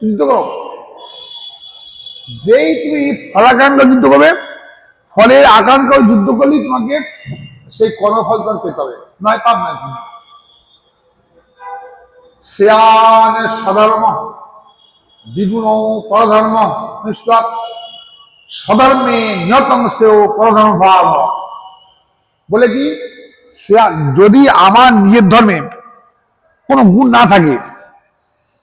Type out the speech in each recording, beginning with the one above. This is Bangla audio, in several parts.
যুদ্ধ করো। যেই তুমি ফলাকাঙ্ক্ষা যুদ্ধ করবে, ফলের আকাঙ্ক্ষা যুদ্ধ করলেই তোমাকে সেই কর্মফল তোমার পেতে হবে। নয় পাপ, নয় তুমি শ্রেয়ানের সধর্ম দ্বিগুণ পরধর্ম, নিষ্ঠা। সধর্মে নিয়তংশেও পরধর্ম ভাব। বলে কি? যদি আমার নিজের ধর্মে কোনো গুণ না থাকে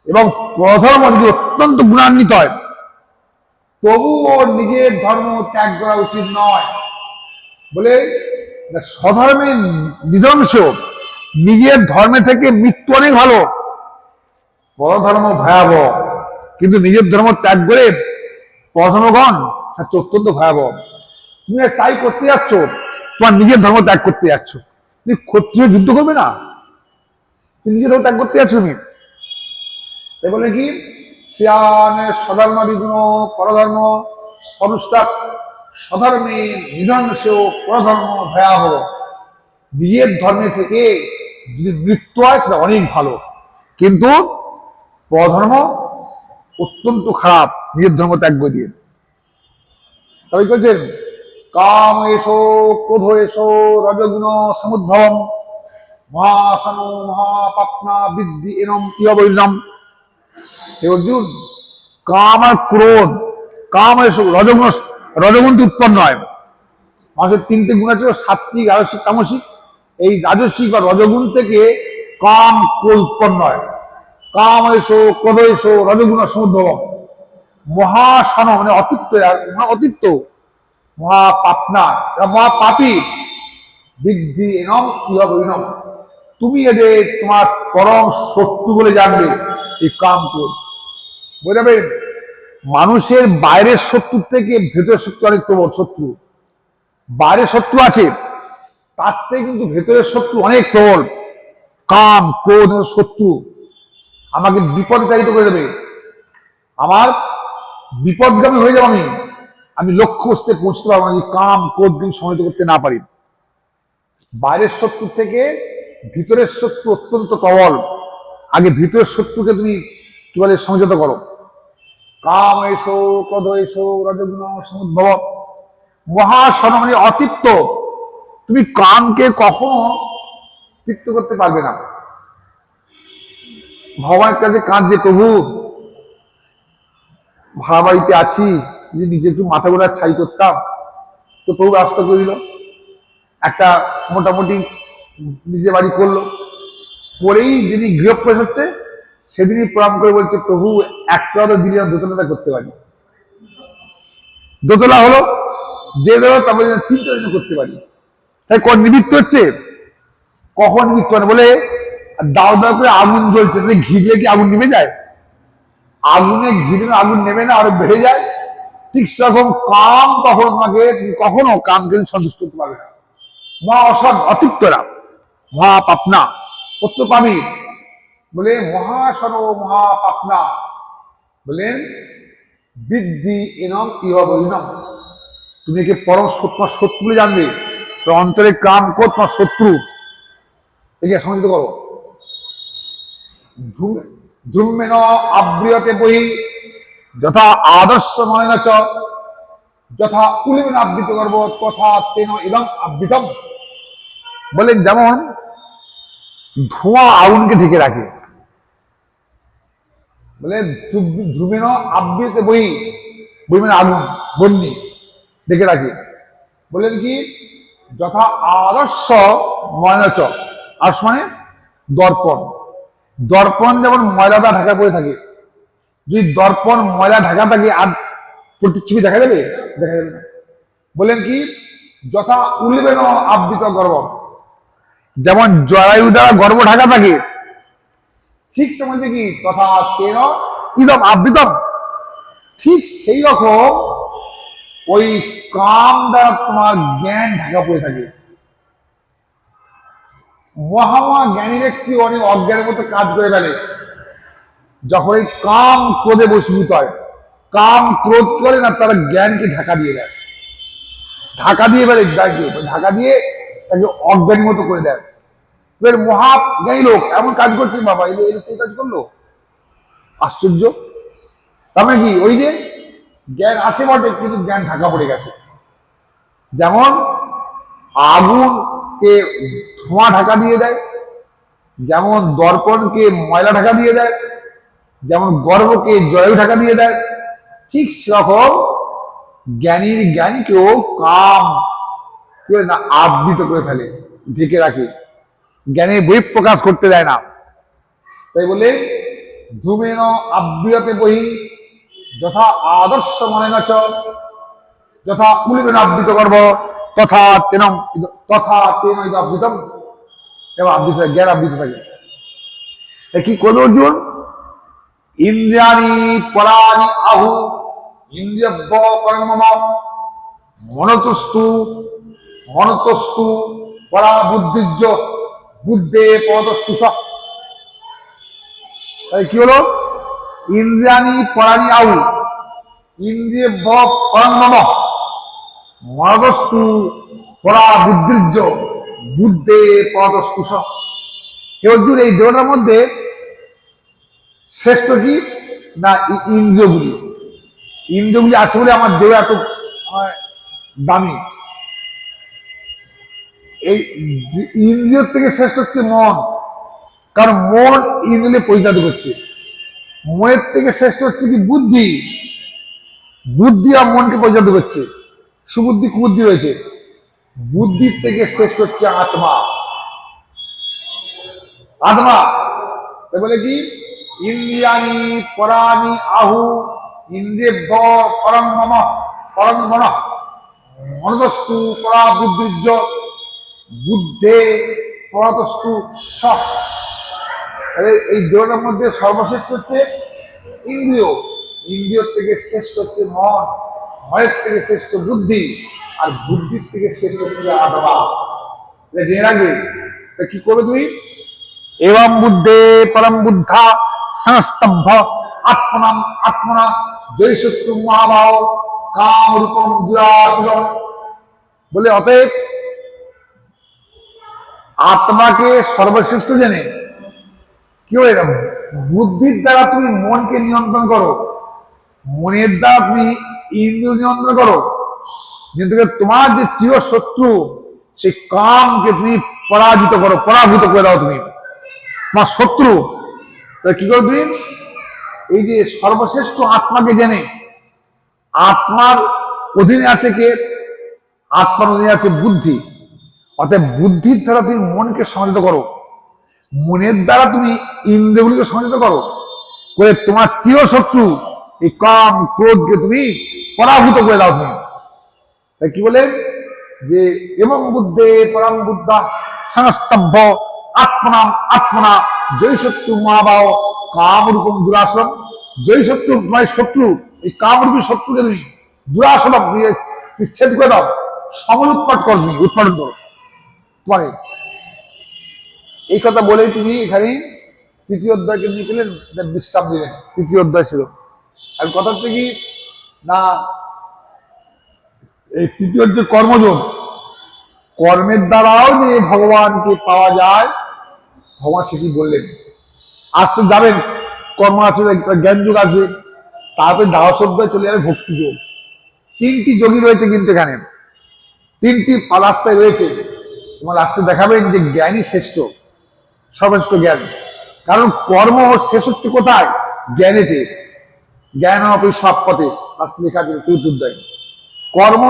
এবং পরধর্ম যদি অত্যন্ত গুণান্বিত হয়। তবুও নিজের ধর্ম ত্যাগ করা উচিত নয়। বলে স্বধর্মের নিধংস নিজের ধর্মে থেকে মৃত্যু অনেক ভালো। পরধর্ম ভয়াবহ, কিন্তু নিজের ধর্ম ত্যাগ করে পরধর্মগণ হচ্ছে অত্যন্ত ভয়াবহ। তুমি তাই করতে যাচ্ছ? তোমার নিজের ধর্ম ত্যাগ করতে যাচ্ছ। তুমি ক্ষত্রিয় যুদ্ধ করবে না? তুমি নিজের ধর্ম ত্যাগ করতে যাচ্ছ তুমি? বলে কি? শ্রিয়ানের সধর্ম বিঘ্ন, পরধর্ম সনুষ্ঠাক সধর্মে নিধংস পরধর্ম ভয়াবহ। নিজের ধর্মে থেকে যদি মৃত্যু হয়, সেটা অনেক ভালো। কিন্তু পরধর্ম অত্যন্ত খারাপ, নিজের ধর্ম ত্যাগ দিয়ে। তবে বলছেন? কাম এসো, ক্রোধ এসো, রজগুণ সমুদ্ভবম মহাসন মহাপাপনা বৃদ্ধি এরম কি অবৈরাম হে অর্জুন, কাম আর ক্রোধ, কাম রজগুণ রজগুণ উৎপন্ন হয়। মানুষের তিনটে গুণ আছে সাত্বিক রাজস্বিক তামসিক। এই রাজস্বিক বা রজগুণ থেকে কাম, ক্রোধ উৎপন্ন হয়। কাম এসো, ক্রোধ এসো, রজগুণ সমুদ্র মহাসন মানে মহা অতিত্ব মহাপাপনা মহাপাপী। বৃদ্ধি এনম ইহব ইনম তুমি এদের তোমার পরম শত্রু বলে জানবে। এই কাম ক্রোধ বুঝাবেন মানুষের বাইরের শত্রু থেকে ভেতরের শত্রু অনেক প্রবল শত্রু। বাইরের শত্রু আছে, তার থেকে কিন্তু ভেতরের শত্রু অনেক প্রবল। কাম, ক্রোধ শত্রু। আমাকে বিপদে চালিত করে দেবে। আমার বিপদগামী হয়ে যাব আমি আমি লক্ষ্য লক্ষ্যস্থে পৌঁছতে পারব না কাম, ক্রোধ যদি সমাহিত করতে না পারি। বাইরের শত্রু থেকে ভিতরের শত্রু অত্যন্ত প্রবল। আগে শত্রুকে তুমি কি বলে সংযত করো। কাম এসো ক্রোধ এসো রজগুণ সমুদ্ভব। মহাসন মানে অতৃপ্ত। তুমি কামকে কখনো তৃপ্ত করতে পারবে না। ভগবানের কাছে কাঁদছে, প্রভু ভাড়া বাড়িতে আছি, যদি নিজে একটু মাথা গোড়া ছাই করতাম, তো প্রভু রাস্তা করিল একটা মোটামুটি নিজে বাড়ি করল। পরেই যিনি গৃহপ্রবেশ হচ্ছে, সেদিনই প্রণাম করে বলছে, প্রভু, একটা তো দোতলাটা করতে পারি। দোতলা হলো যে দেবো তারপরে তিনটা যেন করতে পারি। তাই কোন নিমিত্ত হচ্ছে? কখন নিমিত্ত মানে বলে, দাও দাও করে আগুন জ্বলছে ঘিরলে কি আগুন নিভে যায়? আগুনে ঘিরে আগুন নেমে না, আরও বেড়ে যায়? ঠিক সেরকম কাম কখনো তোমাকে, তুমি কখনো কামকে সন্তুষ্ট করতে পারবে না। মহা অসৎ অতৃপ্তরা মহা অত্য পাবি। বলে মহাসন মহা পাপনা বলেন, বৃদ্ধি এনম ইহব তুমি একে পরম তোমার শত্রু জানবে? তো অন্তরে কাম কর, তোমার শত্রু। একে সংযত করো। ধূম- ধূমেন আব্রিয়তে বহি, যথা আদর্শ ময়ন চ, যথা উলিমেন আবৃত করব, তথা তেন ইদম আবৃতম। বলেন, যেমন ধোঁয়া আগুনকে ঢেকে রাখে। বলে ধূ- ধূমেন আবৃত বই বই মানে আগুন, বন্যি ঢেকে রাখে। বললেন কি? যথা আদর্শ ময়নাচ। আদর্শ মানে দর্পণ। দর্পণ যেমন ময়লাটা ঢাকা পড়ে থাকে, যদি দর্পণ ময়লা ঢাকা থাকে, আর প্রতিচ্ছবি দেখা যাবে? দেখা যাবে না। বললেন কি? যথা উল্লেবেন আবৃত গর্ব যেমন জরায়ু দ্বারা গর্ব ঢাকা থাকে, ঠিক সময় কি তথা তেন ইদম আবৃতম। ঠিক সেই রকম ওই কাম দ্বারা তোমার জ্ঞান ঢাকা পড়ে থাকে। মহামা জ্ঞানী ব্যক্তি অনেক অজ্ঞানের মতো কাজ করে ফেলে। যখন এই কাম ক্রোধে বসীভূত হয়, কাম ক্রোধ করে না, তারা জ্ঞানকে ঢাকা দিয়ে দেয়। ঢাকা দিয়ে ফেলে ঢাকা দিয়ে তাকে অজ্ঞানী মতো করে দেয়। এবার মহা জ্ঞানী লোক, এমন কাজ করছে, বাবা, এই এই কাজ করল? আশ্চর্য। তার মানে কি? ওই যে জ্ঞান আসে বটে, কিন্তু জ্ঞান ঢাকা পড়ে গেছে। যেমন আগুনকে ধোঁয়া ঢাকা দিয়ে দেয়, যেমন দর্পণকে ময়লা ঢাকা দিয়ে দেয়, যেমন গর্বকে জয় ঢাকা দিয়ে দেয়, ঠিক সেরকম জ্ঞানীর জ্ঞানীকেও কাম না, আবৃত করে ফেলে, ঢেকে রাখে। জ্ঞানের বই প্রকাশ করতে দেয় না। তাই বলে, ধূমেন আবৃয়তে বহি, যথা আদর্শ মনে নচ, যথা উলিবেন আবৃত করব তথা তেন তথা তেন আবৃতম। এবং আবৃত জ্ঞান আবৃত থাকে। কি করল অর্জুন? ইন্দ্রিয়ানি পরাণি আহু, ইন্দ্রিয়ব্য পরম মনতস্তু মনতস্তু পরা বুদ্ধিজ্য বুদ্ধে পদস্তু কি হলো? ইন্দ্রিয়ানি পরাণি আহু ইন্দ্রিয় পরম মনতস্তু পরা বুদ্ধিজ্য বুদ্ধে পদস্তু হে অর্জুন, এই দেহটার মধ্যে শ্রেষ্ঠ কি? না, ই- ইন্দ্রিয়গুলি। ইন্দ্রিয়গুলি আছে বলে আমার দেহ এত দামি। এই ইন্দ্রিয় থেকে শ্রেষ্ঠ হচ্ছে মন। কারণ মন ইন্দ্রিয় পরিচালিত করছে। মনের থেকে শ্রেষ্ঠ হচ্ছে কি বুদ্ধি? বুদ্ধি আর মনকে পরিচালিত করছে। সুবুদ্ধি, কুবুদ্ধি রয়েছে। বুদ্ধির থেকে শ্রেষ্ঠ হচ্ছে আত্মা। আত্মা বলে কি? ইন্দ্রিয়ানি পরানি আহু ইন্দ্রিয়ভ্য পরম মন। মনদস্তু পরা বুদ্ধির্য বুদ্ধে পরতস্তু স তাহলে এই দেহটার মধ্যে সর্বশ্রেষ্ঠ হচ্ছে ইন্দ্রিয়। ইন্দ্রিয়র থেকে শ্রেষ্ঠ হচ্ছে মন, মনের থেকে শ্রেষ্ঠ বুদ্ধি, আর বুদ্ধির থেকে শ্রেষ্ঠ হচ্ছে আত্মা। জেনে রাখবে, তা কি করবে তুমি? এবং বুদ্ধে পরম বুদ্ধা সংস্তম্ভ আত্মনাম, আত্মনা জয়শত্রু মহাভাব কাম রূপম বলে অতএব আত্মাকে সর্বশ্রেষ্ঠ জেনে। কি হয় এরকম? বুদ্ধির দ্বারা তুমি মনকে নিয়ন্ত্রণ করো। মনের দ্বারা তুমি ইন্দ্রিয় নিয়ন্ত্রণ করো। কিন্তু তোমার যে চির শত্রু, সেই কামকে তুমি পরাজিত করো, পরাভূত করে দাও তুমি। তোমার শত্রু। কি করো তুমি? এই যে সর্বশ্রেষ্ঠ আত্মাকে জেনে। আত্মার অধীনে আছে কে? আত্মার অধীনে আছে বুদ্ধি। অর্থাৎ বুদ্ধির দ্বারা তুমি মনকে সংযত করো। মনের দ্বারা তুমি ইন্দ্রিয়গুলিকে সংযত করো। করে তোমার চির শত্রু এই কাম ক্রোধকে তুমি পরাভূত করে দাও তুমি। তাই কি বলে? যে এবং বুদ্ধে পরম বুদ্ধা সংস্তব্ধ আত্মনাম আত্মনা জয় শত্রু মহাবাহ কামরূপম দুরাসন জয় শত্রু নয় শত্রু, এই কামরূপী শত্রুকে তুমি দুরাসন বিচ্ছেদ করে দাও। সমল উৎপাট করো তুমি, উৎপাদন করো। তোমারে এই কথা বলেই তিনি এখানে তৃতীয় অধ্যায়কে নিয়ে গেলেন বিশ্রাম দিলেন। তৃতীয় অধ্যায় ছিল। আর কথা হচ্ছে কি, না, এই তৃতীয় যে কর্মযোগ, কর্মের দ্বারাও যে ভগবানকে পাওয়া যায়, ভগবান সেটি বললেন। আসতে যাবেন, কর্ম আসবে জ্ঞান যুগ আসবে তারপরে দাওয়া অধ্যায় চলে যাবে ভক্তি যোগ তিনটি যোগী রয়েছে কিন্তু এখানে। তিনটি রাস্তায় রয়েছে। তোমার লাস্টে দেখাবেন যে জ্ঞানই শ্রেষ্ঠ, সর্বশ্রেষ্ঠ জ্ঞান। কারণ কর্ম শেষ হচ্ছে কোথায়? জ্ঞানেতে। জ্ঞান অপি সব পথে। লাস্টে লেখা আছে চতুর্দায় কর্ম,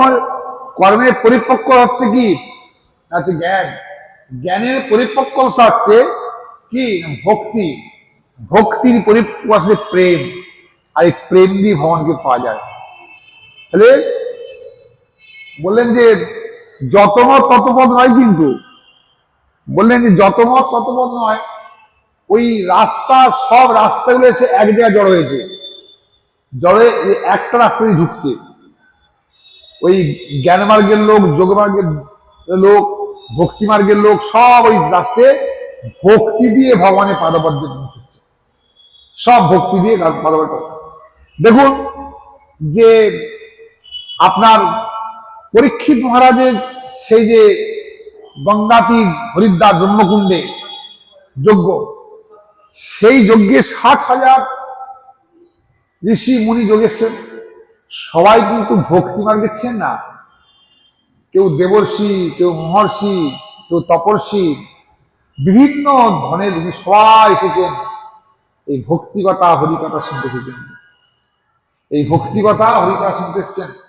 কর্মের পরিপক্ক হচ্ছে কি? হচ্ছে জ্ঞান। জ্ঞানের পরিপক্ক হচ্ছে কি? ভক্তি। ভক্তির পরিপক্ক হচ্ছে প্রেম। আর এই প্রেম দিয়ে ভগবানকে পাওয়া যায়। তাহলে বললেন যে যত মত তত পথ নয় কিন্তু। বললেন যত মত তত পথ নয়, ওই রাস্তা, সব রাস্তাগুলো এসে এক জায়গায় জড়ো হয়েছে। জড়ে একটা রাস্তা দিয়ে ঢুকছে। ওই জ্ঞান মার্গের লোক, যোগ মার্গের লোক, ভক্তি মার্গের লোক, সব ওই রাস্তায় ভক্তি দিয়ে ভগবানের পাদপদ্মে পৌঁছচ্ছে সব ভক্তি দিয়ে পাদপদ্ম দেখুন যে আপনার পরীক্ষিত মহারাজের সেই যে গঙ্গাতি হরিদ্বার ব্রহ্মকুণ্ডে যজ্ঞ, সেই যজ্ঞে ষাট হাজার ঋষি মুনি যোগেশ্বর, সবাই কিন্তু ভক্তি মার্গে না। কেউ দেবর্ষি, কেউ মহর্ষি, কেউ তপর্ষি, বিভিন্ন ধরনের ঋষি সবাই এসেছেন। এই ভক্তিকতা হরিকথা শুনতে এসেছেন। এই ভক্তিকথা হরিকথা শুনতে এসেছেন।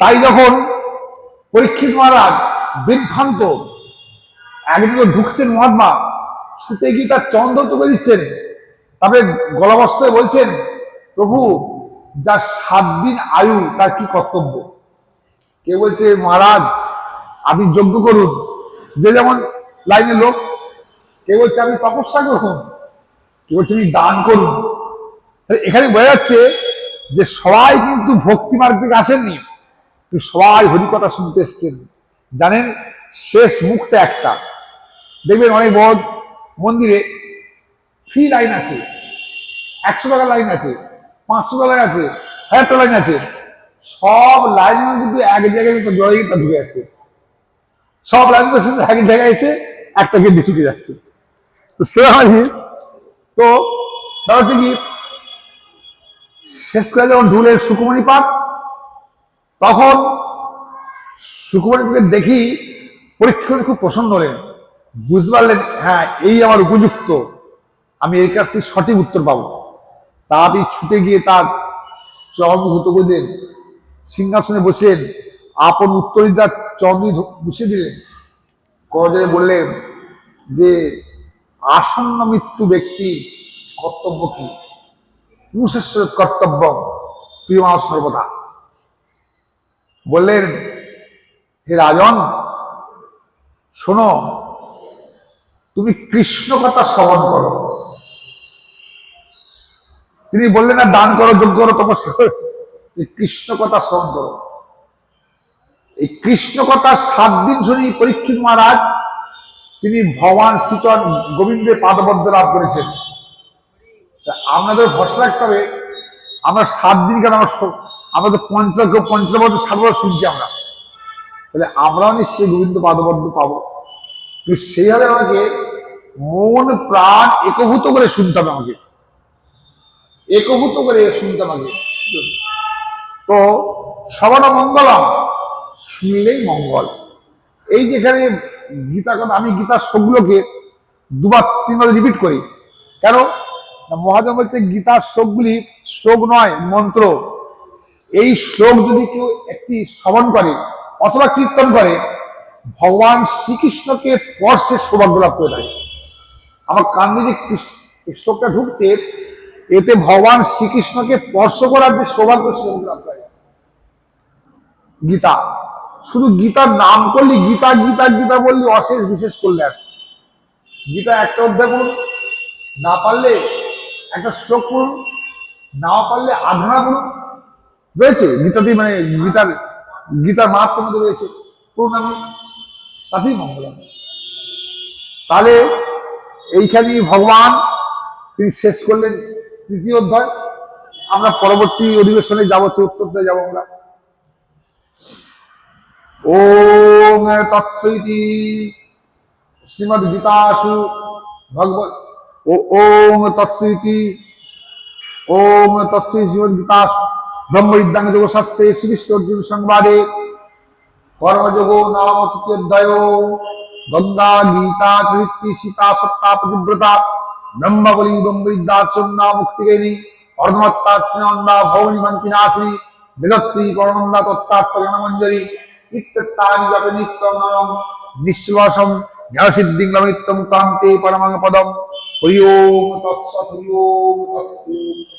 যখন পরীক্ষিত মহারাজ বিভ্রান্ত, একদিকে ঢুকছেন মহাত্মা ছুটে গিয়ে তার চন্দ্র তুলে দিচ্ছেন, তারপরে গলাবস্তায় বলছেন, প্রভু যার সাত দিন আয়ু, তার কি কর্তব্য? কে বলছে, মহারাজ, আপনি যজ্ঞ করুন। যে যেমন লাইনে লোক, কে বলছে আপনি তপস্যা করুন। কে বলছে আপনি দান করুন। এখানে বোঝা যাচ্ছে যে সবাই কিন্তু ভক্তি মার্গ থেকে আসেননি। সবাই হরিকথা শুনতে এসছেন। জানেন, শেষ মুখটা একটা। দেখবেন অনেক বড় মন্দিরে ফ্রি লাইন আছে। একশো টাকা লাইন আছে, পাঁচশো টাকা আছে, হাজার টাকা লাইন আছে। সব লাইন কিন্তু এক জায়গায় কিন্তু জয় ঢুকে যাচ্ছে। সব লাইন এক জায়গায় এসে একটা গেট ঢুকে যাচ্ছে। তো সেরকমই তো তারা হচ্ছে কি? শেষ করে যখন ঢুলের সুকুমণি পাঠ। তখন সুকুমণিকে দেখি পরীক্ষা খুব প্রসন্ন হলেন। বুঝতে পারলেন হ্যাঁ এই আমার উপযুক্ত। আমি এর কাছ থেকে সঠিক উত্তর পাবো। তাড়াতাড়ি ছুটে গিয়ে তার চরণভূত করলেন সিংহাসনে বসেন আপন উত্তরিদার চরণি বসিয়ে দিলেন। করজনে বললেন যে, আসন্ন মৃত্যু ব্যক্তি কর্তব্য কি? পুরুষেশ্বর কর্তব্য, প্রিয় সর্বদা। বললেন, হে রাজন, শোনো, তুমি কৃষ্ণ কথা শ্রবণ করো। তিনি বললেন না দান করো যোগ্য করো, তপস্যা করো। তুমি কৃষ্ণ কথা শ্রবণ করো। এই কৃষ্ণ কথা সাত দিন শুনি পরীক্ষিত মহারাজ, তিনি ভগবান শ্রীচরণ গোবিন্দের পাদবদ্ধ লাভ করেছেন। আপনাদের ভরসা রাখতে হবে, আমরা সাত দিন কেন আমরা তো পঞ্চাশ পঞ্চাশ বছর শুনছি আমরা। তাহলে আমরাও নিশ্চয়ই গোবিন্দ পাদবদ্ধ পাবো। কিন্তু সেইভাবে আমাকে মন, প্রাণ একভূত করে শুনতে হবে আমাকে। একভূত করে শুনতে হবে তো সবার মঙ্গলম। শুনলেই মঙ্গল। এই যেখানে গীতা কথা, আমি গীতার শ্লোকগুলোকে দুবার, তিনবার রিপিট করি। কেন? মহাজন বলছে, গীতার শ্লোকগুলি শ্লোক নয়, মন্ত্র। এই শ্লোক যদি কেউ একটি শ্রবণ করে অথবা কীর্তন করে, ভগবান শ্রীকৃষ্ণকে স্পর্শে সৌভাগ্য লাভ করে থাকে। আমার কান্দে যে শ্লোকটা ঢুকছে, এতে ভগবান শ্রীকৃষ্ণকে স্পর্শ করার যে সৌভাগ্য সৌভাগ্য লাভ করে। গীতা। শুধু গীতার নাম করলি গীতা গীতা গীতা বললি অশেষ বিশেষ করলে গীতা একটা অধ্যায় করুন না পারলে একটা শ্লোক করুন না পারলে আধনা করুন রয়েছে গীতাতেই মানে গীতার গীতার মাহাত্ম মধ্যে রয়েছে। আমি তাতেই মঙ্গল তাহলে এইখানেই ভগবান তিনি শেষ করলেন তৃতীয় অধ্যায়। আমরা পরবর্তী অধিবেশনে যাব, চতুর্থ অধ্যায়ে যাব আমরা। ওম তৎসইতি শ্রীমদ গীতাসু ও ওম তৎসইতি ওম তৎসই শ্রীমদ গীতাস। ব্রহ্ম বিদ্যাঙ্গ যোগ শাস্ত্রে শ্রীকৃষ্ণ অর্জুন সংবাদে কর্মযোগ নাম তৃতীয়োধ্যায় গঙ্গা গীতা চরিত্রী সীতা সত্তা পতিব্রতা ব্রহ্মবলী ব্রহ্ম বিদ্যা চন্না মুক্তিগেনী অর্ধমত্তা ভৌনি মন্ত্রী নাশিনী বিলত্রী পরমন্দা তত্ত্বাত্ম জ্ঞানমঞ্জরি ইত্যাদি জপে নিত্যম নরম নিশ্চলসম জ্ঞানসিদ্ধিং লমিত্যম কান্তে পরমাং পদম হরি ওম তৎসৎ হরি ওম তৎসৎ।